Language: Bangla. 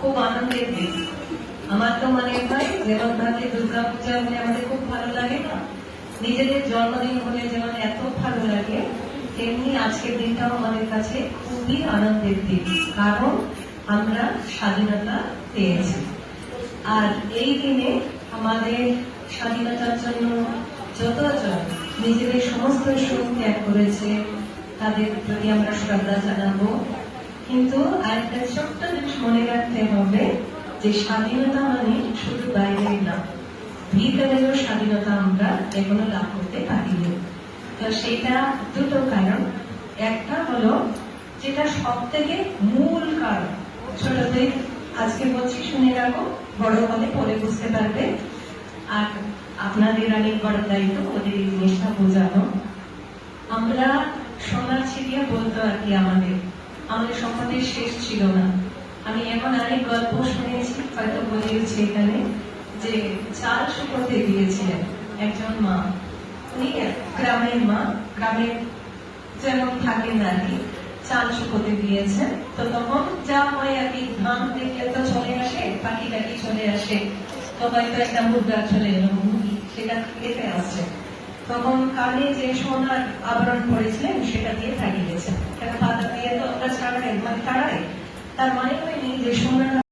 খুব আনন্দের দিন। আমার তো মনে হয় যেমন ভাবে দুর্গা পূজা হলে আমাদের খুব ভালো লাগে না, নিজেদের জন্মদিন হলে যেমন এত ভালো লাগে, তেমনি আজকের দিনটাও আমাদের কাছে খুবই আনন্দের দিন, কারণ আমরা স্বাধীনতা পেয়েছি। আর এই দিনে আমাদের স্বাধীনতার জন্য যতজন নিজেদের সমস্ত সুখ ত্যাগ করেছে, তাদের প্রতি আমরা শ্রদ্ধা জানাব। কিন্তু আরেকটা ছোট্ট জিনিস মনে রাখতে হবে যে স্বাধীনতা মানে শুধু বাইরের না। ভিতরেরও স্বাধীনতা আমরা এখনও লাভ করতে পারিনি। তো সেটা দুটো কারণ। একটা হলো যেটা সব থেকে মূল কারণ। ছোটদের আজকে বলছি, শুনে রাখো, বড় হলে পরে বুঝতে পারবে। আর আপনাদের অনেক বড় দায়িত্ব, ওদের এই জিনিসটা বোঝানো। আমরা সোনার ছিটিয়া বলতো আর কি আমাদের। আমাদের সম্পর্কে শেষ ছিল না। আমি এমন অনেক গল্প শুনেছি, হয়তো বলিয়েছি এখানে, যে চাল শুকোতে দিয়েছিলেন একজন মা। উনি গ্রামের মা গ্রামের যেমন থাকেন আর কি চাল শুকোতে দিয়েছেন তো তখন যা হয় আর কি ধান দেখলে তো চলে আসে পাখি টাকি চলে আসে। তো হয়তো একটা মুদ্রা চলে এলো, মুরগি সেটা খেতে আসছে। তখন কানে যে সোনার আবরণ পড়েছিলেন সেটা দিয়ে থাকিয়েছেন মানে তারাই। তার মানে হয়নি যে সোনার